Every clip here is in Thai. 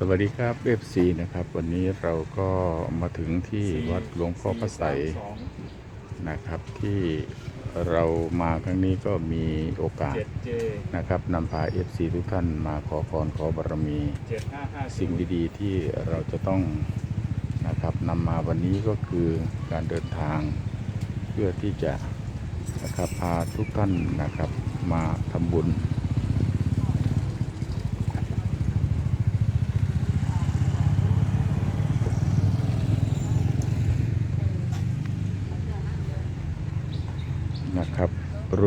สวัสดีครับ FC นะครับ วันนี้เราก็มาถึงที่วัดหลวงพ่อพระไสยนะครับ ที่เรามาครั้งนี้ก็มีโอกาสเจ็ดเจนะครับนำพา FC ทุกท่านมาขอพรขอบารมีเจ็ดห้าห้าสิ่งดีๆ ที่เราจะต้องนะครับนำมาวันนี้ก็คือการเดินทาง เพื่อที่จะนะครับพาทุกท่านนะครับมาทำบุญ นะครับ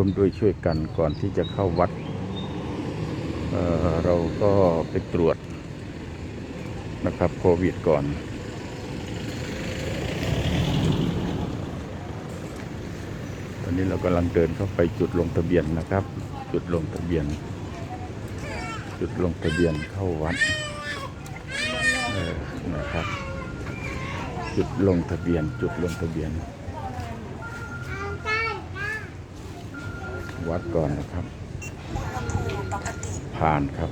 ร่วมด้วยช่วยกันก่อนที่จะเข้าวัดเเราก็ไปตรวจนะครับโควิดก่อน ตอนนี้เรากำลังเดินเข้าไปจุดลงทะเบียนนะครับ จุดลงทะเบียน จุดลงทะเบียนเข้าวัดนะครับ จุดลงทะเบียน จุดลงทะเบียน วัดก่อนนะครับ ผ่านครับ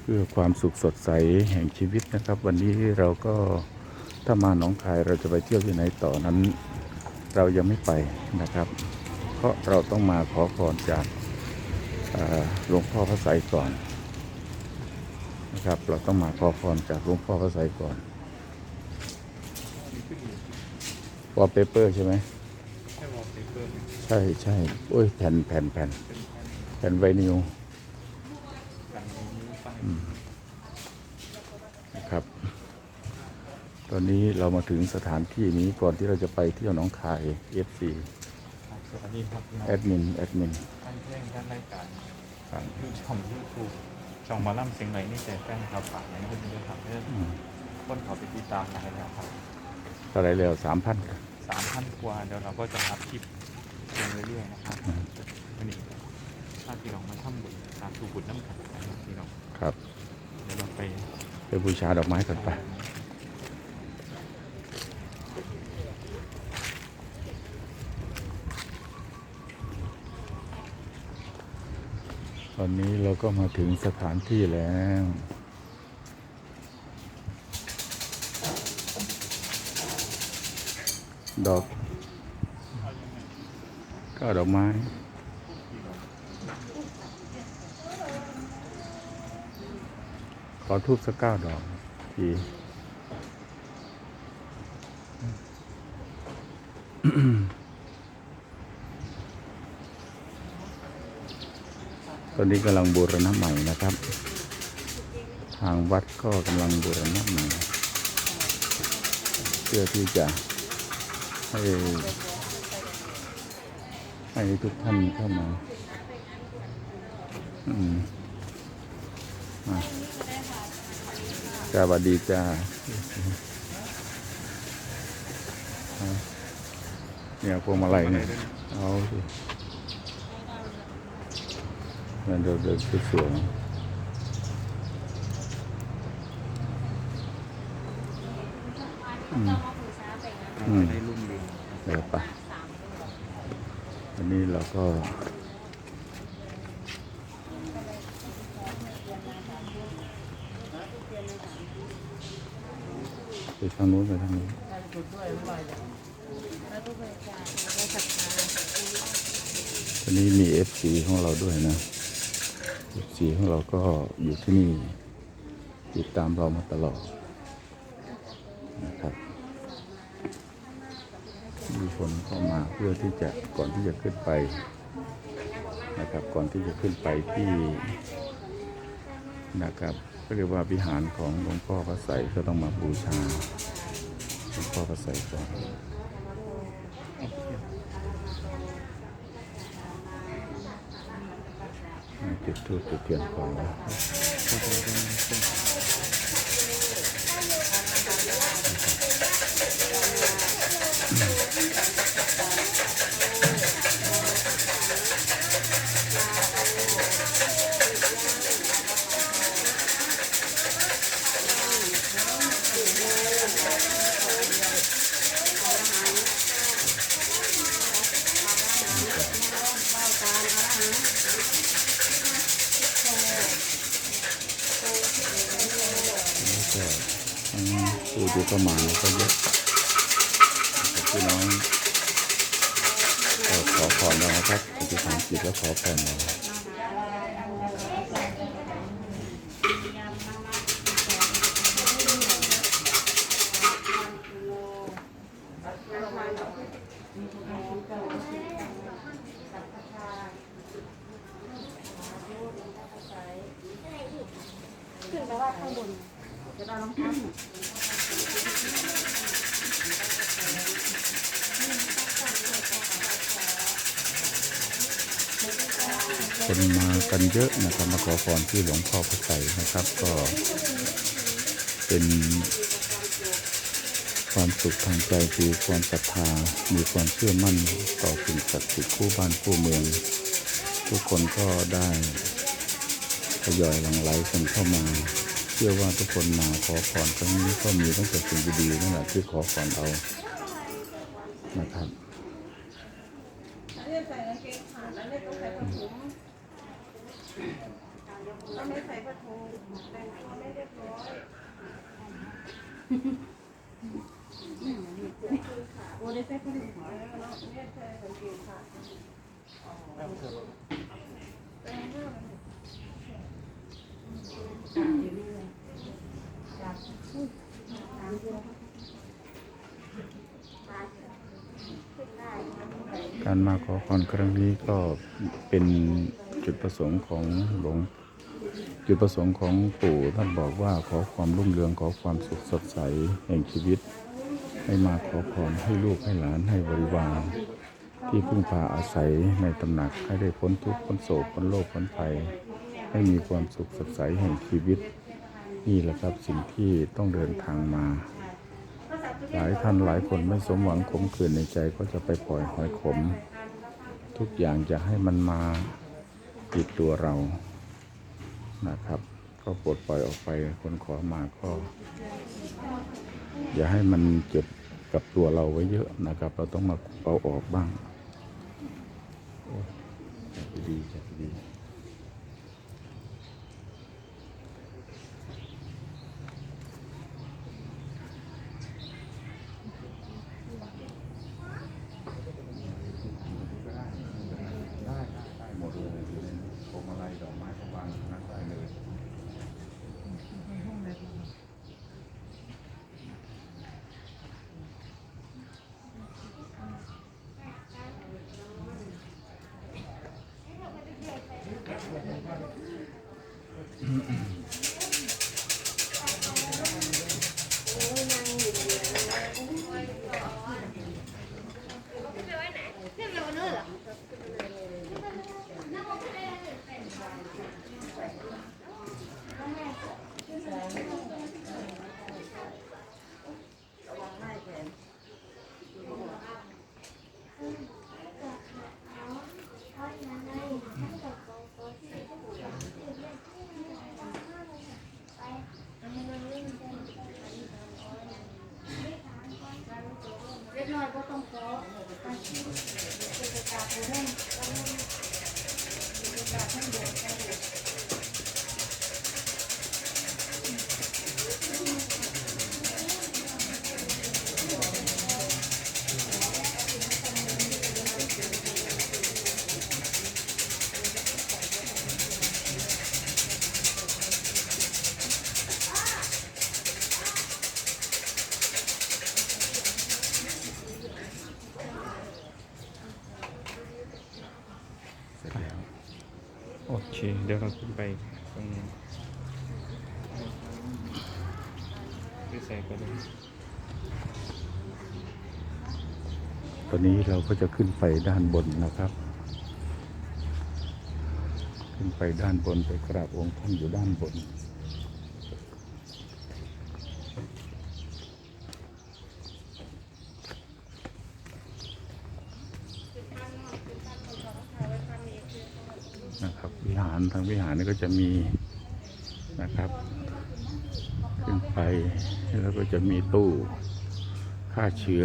เพื่อความสุขสดใสแห่งชีวิตนะครับ วันนี้เราก็ถ้ามาหนองคายเราจะไปเที่ยวที่ไหนต่อนั้น เรายังไม่ไปนะครับ เพราะเราต้องมาขอพรจากเอ่อหลวงพ่อพระไสยก่อน นะครับ เราต้องมาขอพรจากหลวงพ่อพระไสยก่อนวอลเปเปอร์ใช่ไหมแค่บอกเปเปอร์ใช่ใช่โอ้ยแผ่นแผ่นแผ่นแผ่นไวนิวกันนี้ไปนะครับ ตอนนี้เรามาถึงสถานที่นี้ก่อนที่เราจะไปเที่ยวหนองคาย FC สวัสดีครับพี่น้องแอดมินแอดมินท่านเพลงท่านรายการครับยูช่องยูทูบ ช่องหมาล่ำเสียงไหนนี่แต่แฟนครับฝากนะคุณด้วยครับเพื่อนอืมคนเขาไปติดตามอะไรแล้วครับเท่าไหรแล้วสามพัน สามพันกว่าเดี๋ยวเราก็จะอัพคลิปลงเรื่อยๆนะครับวันนี้ถ้าพี่น้องมาทำบุญตามถูกบุญน้ำขันนะครับพี่น้องครับ เดี๋ยวเราไปไปบูชาดอกไม้ก่อนไป อนนี้เราก็มาถึงสถานที่แล้ว ดอก ก็ดอกไม้ ขอทูบสักเก้าดอกที ตอนนี้กำลังบูรณะใหม่นะครับ ทางวัดก็กำลังบูรณะใหม่เพื่อที่จะให้ให้ทุกท่านเข้ามาอืมมาสวัสดีจ้าเอาเนี่ยพวงมาลัยเนี่ยเอาสิ มันเดินเดินสวยอืมอืมได้รุ่งเรืองเดี๋ยวไปอันนี้เราก็ไปทางนู้นไปทางนู้นตอนนี้มี FC ของเราด้วยนะ FC ของเราก็อยู่ที่นี่ ติดตามเรามาตลอดนะครับมีคนเข้ามาเพื่อที่จะก่อนที่จะขึ้นไปนะครับก่อนที่จะขึ้นไปที่นะครับก็เรียกว่าวิหารของหลวงพ่อพระไสก็ต้องมาบูชาหลวงพ่อพระไสก่อน จุดทูบจุดเทียนก่อนนง ผู้ที่เข้ามาก็เยอะพี่น้องก็ขอพรเรานะครับอธิษฐานจิตแล้วขอพรเราขึ้นไปว่าข้างบนจะเอารองเท้า คนมากันเยอะนะครับมาขอพรที่หลวงพ่อพระไตรนะครับ ก็เป็นความสุขทางใจคือความศรัทธา มีความเชื่อมั่นต่อสิ่งศักดิ์สิทธิ์คู่บ้านคู่เมือง ทุกคนก็ได้ทยอยหลั่งไหลกันเข้ามา เชื่อว่าทุกคนมาขอพรครั้งนี้ก็มีตั้งแต่สิ่งดีๆนั่นแหละที่ขอพรเอานะครับแล้วเนี่ยใส่กางเกงขาดแล้วเนี่ต้องใส่ผ้าถุงถ้าไม่ใส่ผ้าถุงแต่งตัวไม่เรียบร้อยโอ้ได้ใส่ผ้าถุงแล้วเนาะเนี่ยใส่กางเกงขาด การมาขอพรครั้งนี้ก็เป็นจุดประสงค์ของหลวงจุดประสงค์ของปู่ท่านบอกว่าขอความรุ่งเรืองขอความสุขสดใสแห่งชีวิต ให้มาขอพรให้ลูกให้หลานให้บริวาร ที่พึ่งพาอาศัยในตำหนักให้ได้พ้นทุกข์พ้นโศกพ้นโลกพ้นภัย ให้มีความสุขสดใสแห่งชีวิต นี่แหละครับสิ่งที่ต้องเดินทางมา หลายท่านหลายคนไม่สมหวังขมขื่นในใจก็จะไปปล่อยหอยขม ทุกอย่างจะให้มันมาติดตัวเรานะครับ ก็ปลดปล่อยออกไปคนขอมาก็อย่าให้มันเจ็บกับตัวเราไว้เยอะนะครับ เราต้องมาเอาออกบ้างดีจัดดี ร็จแล้วโอเค เดี๋ยวเราขึ้นไปตรงนี้คือใส่ก็ได้ตอนนี้เราก็จะขึ้นไปด้านบนนะครับ ขึ้นไปด้านบนไปกราบองค์ท่านอยู่ด้านบนะครับ วิหารทางวิหารนี่ก็จะมีนะครับ ขึ้นไปแล้วก็จะมีตู้ฆ่าเชื้อ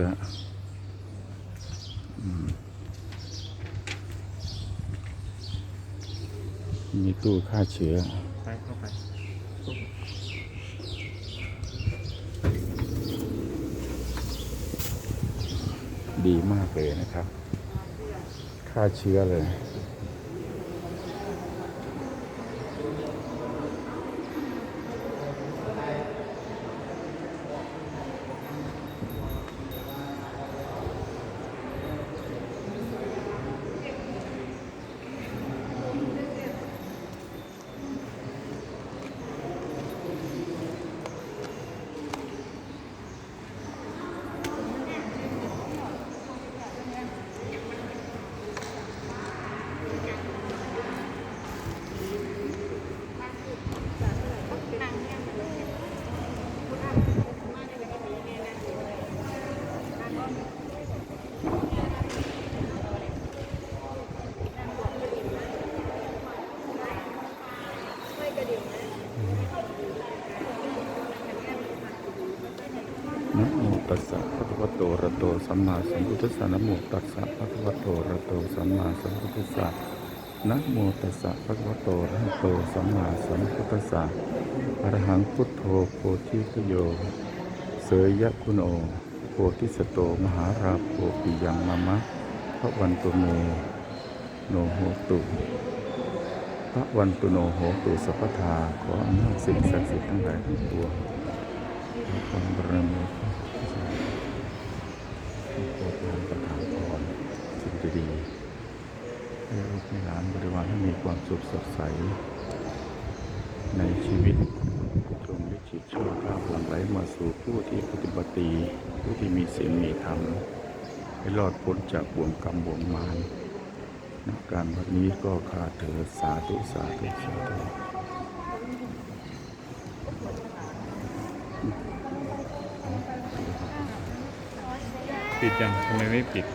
มีตู้ฆ่าเชื้อไปเข้าไปดีมากเลยนะครับ ฆ่าเชื้อเลย นะโมตัสสะภะคะวะโตระโตสัมมาสัมพุทธัสสะนะโมตัสสะภะคะวะโตระโตสัมมาสัมพุทธัสสะนะโมตัสสะภะคะวะโตระโตสัมมาสัมพุทธัสสะอรหังพุทโธโพธิคโย เสยยะคุณโอโพธิสตโตมหาราโภปิยังมะมะพระวันตุเมโนโหตุพระวันตุโนโหตุสัพพทาขออำนาจสิ่งศักดิ์สิทธิ์ทั้งหลายทั้งปวง ความบารมีพระเจ้าโปรดยานประทานพรสิ่งดีๆให้ลูกให้หลานบริวารให้มีความสุขสดใส ในชีวิตจงวิจิตรชั่วข้าวหลังไหลมาสู่ผู้ที่ปฏิบัติ ผู้ที่มีศีลมีธรรม ให้รอดพ้นจากบ่วงกรรมบ่วงมารนักการวันนี้ก็ขาเถิดสาธุสาธุสาธุ ปิดยังทำไมไม่ปิด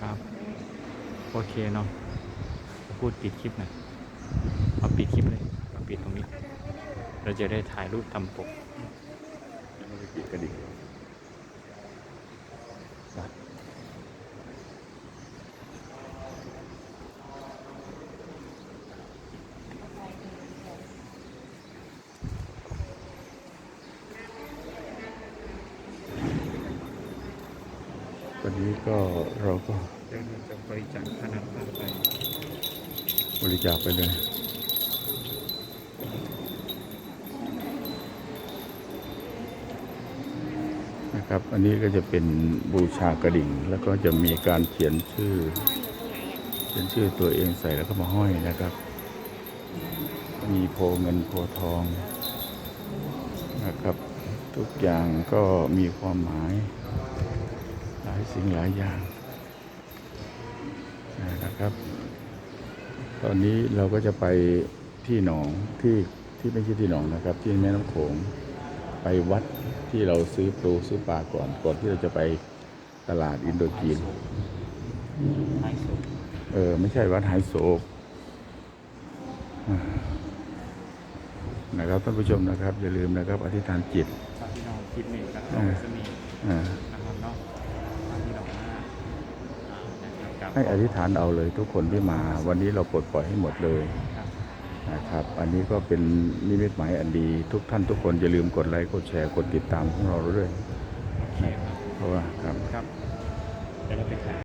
ครับ โอ เคเนาะพูดปิดคลิปหน่อยเอาปิดคลิปเลยเอาปิดตรงนี้ เราจะได้ถ่ายรูปทำปกแล้วก็ไปปิดกระดิ่ง นี้ก็เราก็จะบริจาคค่านไฟบริจาคไปเลยนะครับ อันนี้ก็จะเป็นบูชากระดิ่ง แล้วก็จะมีการเขียนชื่อ เขียนชื่อตัวเองใส่แล้วก็มาห้อยนะครับ มีโพเงินโพทองนะครับ ทุกอย่างก็มีความหมาย หลายสิ่งหลายอย่างนะครับ ตอนนี้เราก็จะไปที่หนองที่ที่ไม่ใช่ที่หนองนะครับ ที่แม่น้ำโขงไปวัดที่เราซื้อปลูซื้อปลาก่อน ก่อนที่เราจะไปตลาดอินโดจีนไม้สุดเออ ไม่ใช่วัดไฮโศกอ่านะครับท่านผู้ชมนะครับ อย่าลืมนะครับ อธิษฐานจิตถ้าพี่น้องคลิปนี้ก็ต้องไปสนีอ่านะครับเนาะถ้าพี่น้องมาอ่านะครับกับ ให้อธิษฐานเอาเลยทุกคนที่มา วันนี้เราปลดปล่อยให้หมดเลยครับนะครับ อันนี้ก็เป็นนิมิตหมายอันดี ทุกท่านทุกคนอย่าลืมกดไลค์กดแชร์กดติดตามของเราด้วยโอเคครับเพราะว่าครับครับเดี๋ยวเราไปถ่าย